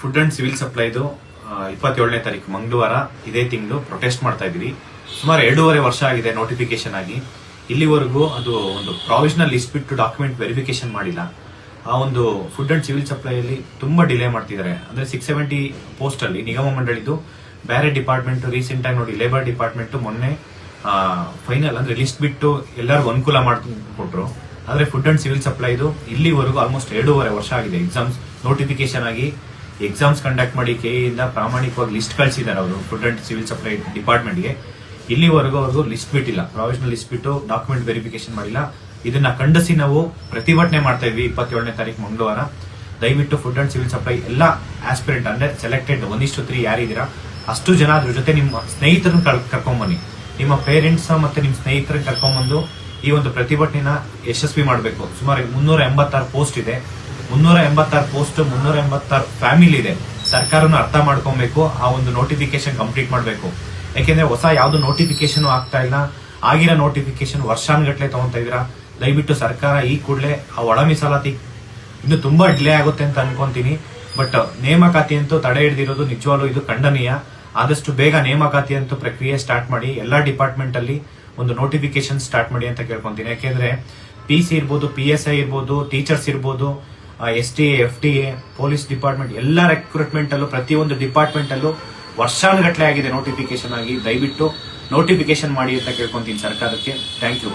Food and civil ಸಪ್ಲೈದು ಇಪ್ಪತ್ತೇಳನೇ ತಾರೀಕು, ಮಂಗಳವಾರ ಇದೇ ತಿಂಗಳು ಪ್ರೊಟೆಸ್ಟ್ ಮಾಡ್ತಾ ಇದ್ದೀವಿ. ಸುಮಾರು ಎರಡೂವರೆ ವರ್ಷ ಆಗಿದೆ ನೋಟಿಫಿಕೇಶನ್ ಆಗಿ. ಇಲ್ಲಿವರೆಗೂ ಅದು ಒಂದು ಪ್ರಾವಿಷನಲ್ ಲಿಸ್ಟ್ ಬಿಟ್ಟು ಡಾಕ್ಯುಮೆಂಟ್ ವೆರಿಫಿಕೇಶನ್ ಮಾಡಿಲ್ಲ. ಆ ಒಂದು ಫುಡ್ ಅಂಡ್ ಸಿವಿಲ್ ಸಪ್ಲೈಯಲ್ಲಿ ತುಂಬಾ ಡಿಲೇ ಮಾಡ್ತಿದ್ದಾರೆ. ಅಂದ್ರೆ ಸಿಕ್ಸ್ ಸೆವೆಂಟಿ ಪೋಸ್ಟ್ ಅಲ್ಲಿ, ನಿಗಮ ಮಂಡಳಿದು ಬೇರೆ ಡಿಪಾರ್ಟ್ಮೆಂಟ್ ರೀಸೆಂಟ್ ಆಗಿ ನೋಡಿ ಲೇಬರ್ ಡಿಪಾರ್ಟ್ಮೆಂಟ್ ಮೊನ್ನೆ ಫೈನಲ್ ಅಂದ್ರೆ ಲಿಸ್ಟ್ ಬಿಟ್ಟು ಎಲ್ಲರಿಗೂ ಅನುಕೂಲ ಮಾಡಿಕೊಟ್ರು. ಆದರೆ ಫುಡ್ ಅಂಡ್ ಸಿವಿಲ್ ಸಪ್ಲೈದು ಇಲ್ಲಿವರೆಗೂ ಆಲ್ಮೋಸ್ಟ್ ಎರಡೂವರೆ ವರ್ಷ ಆಗಿದೆ. ಎಕ್ಸಾಮ್ಸ್ ನೋಟಿಫಿಕೇಶನ್ ಆಗಿ ಎಕ್ಸಾಮ್ಸ್ ಕಂಡಕ್ಟ್ ಮಾಡಿ ಕೆ ಇಂದ ಪ್ರಾಮಾಣಿಕವಾಗಿ ಲಿಸ್ಟ್ ಕಳಿಸಿದ್ದಾರೆ ಅವರು ಫುಡ್ ಅಂಡ್ ಸಿವಿಲ್ ಸಪ್ಲೈ ಡಿಪಾರ್ಟ್ಮೆಂಟ್ಗೆ ಇಲ್ಲಿವರೆಗೂ ಅವ್ರಿಗೂ ಲಿಸ್ಟ್ ಬಿಟ್ಟಿಲ್ಲ ಪ್ರೊವಿಷನಲ್ ಲಿಸ್ಟ್ ಬಿಟ್ಟು ಡಾಕ್ಯುಮೆಂಟ್ ವೆರಿಫಿಕೇಶನ್ ಮಾಡಿಲ್ಲ. ಇದನ್ನ ಖಂಡಿಸಿ ನಾವು ಪ್ರತಿಭಟನೆ ಮಾಡ್ತಾ ಇದ್ವಿ ಇಪ್ಪತ್ತೇಳನೇ ತಾರೀಕು ಮಂಗಳವಾರ. ದಯವಿಟ್ಟು ಫುಡ್ ಅಂಡ್ ಸಿವಿಲ್ ಸಪ್ಲೈ ಎಲ್ಲ ಆಸ್ಪಿರೆಂಟ್ ಅಂದ್ರೆ ಸೆಲೆಕ್ಟೆಡ್ ಒಂದಿಷ್ಟು ತ್ರೀ ಯಾರಿದ್ದೀರಾ, ಅಷ್ಟು ಜನ ಅದ್ರ ಜೊತೆ ನಿಮ್ಮ ಸ್ನೇಹಿತರನ್ನ ಕರ್- ಕರ್ಕೊಂಬನ್ನಿ. ನಿಮ್ಮ ಪೇರೆಂಟ್ಸ್ ಮತ್ತೆ ನಿಮ್ಮ ಸ್ನೇಹಿತರನ್ನ ಕರ್ಕೊಂಬಂದು ಈ ಒಂದು ಪ್ರತಿಭಟನೆನ ಯಶಸ್ವಿ ಮಾಡಬೇಕು. ಸುಮಾರು ಮುನ್ನೂರ ಎಂಬತ್ತಾರು ಪೋಸ್ಟ್ ಇದೆ. ಮುನ್ನೂರ ಎಂಬತ್ತಾರು ಪೋಸ್ಟ್ ಮುನ್ನೂರ ಎಂಬತ್ತಾರು ಫ್ಯಾಮಿಲಿ ಇದೆ. ಸರ್ಕಾರನ ಅರ್ಥ ಮಾಡ್ಕೊಬೇಕು, ಆ ಒಂದು ನೋಟಿಫಿಕೇಶನ್ ಕಂಪ್ಲೀಟ್ ಮಾಡಬೇಕು. ಯಾಕೆಂದ್ರೆ ಹೊಸ ಯಾವ್ದು ನೋಟಿಫಿಕೇಶನ್ ಆಗ್ತಾ ಇಲ್ಲ. ಆಗಿರೋ ನೋಟಿಫಿಕೇಶನ್ ವರ್ಷಾನ್ಗಟ್ಲೆ ತಗೊಂತಾ ಇದೀರಾ ದಯವಿಟ್ಟು ಸರ್ಕಾರ ಈ ಕೂಡಲೇ ಆ ಒಳ ಮೀಸಲಾತಿ ಇನ್ನು ತುಂಬಾ ಡಿಲೇ ಆಗುತ್ತೆ ಅಂತ ಅನ್ಕೊಂತೀನಿ. ಬಟ್ ನೇಮಕಾತಿ ಅಂತೂ ತಡೆ ಹಿಡಿದಿರೋದು ನಿಜವಾಗ್ಲೂ ಇದು ಖಂಡನೀಯ. ಆದಷ್ಟು ಬೇಗ ನೇಮಕಾತಿ ಅಂತೂ ಪ್ರಕ್ರಿಯೆ ಸ್ಟಾರ್ಟ್ ಮಾಡಿ, ಎಲ್ಲಾ ಡಿಪಾರ್ಟ್ಮೆಂಟ್ ಅಲ್ಲಿ ಒಂದು ನೋಟಿಫಿಕೇಶನ್ ಸ್ಟಾರ್ಟ್ ಮಾಡಿ ಅಂತ ಕೇಳ್ಕೊಂತೀನಿ. ಯಾಕೆಂದ್ರೆ ಪಿ ಸಿ ಇರ್ಬೋದು ಪಿ ಎಸ್ ಐ ಇರ್ಬೋದು ಟೀಚರ್ಸ್ ಇರ್ಬೋದು S T, F T A police department, ಎಲ್ಲ ರೆಕ್ರೂಟ್ಮೆಂಟ್ ಅಲ್ಲೂ, ಪ್ರತಿಯೊಂದು ಡಿಪಾರ್ಟ್ಮೆಂಟ್ ಅಲ್ಲೂ ವರ್ಷಾನುಗಟ್ಲೆ ಆಗಿದೆ ನೋಟಿಫಿಕೇಶನ್ ಆಗಿ. ದಯವಿಟ್ಟು ನೋಟಿಫಿಕೇಶನ್ ಮಾಡಿ ಅಂತ ಕೇಳ್ಕೊಂತೀನಿ ಸರ್ಕಾರಕ್ಕೆ. Thank you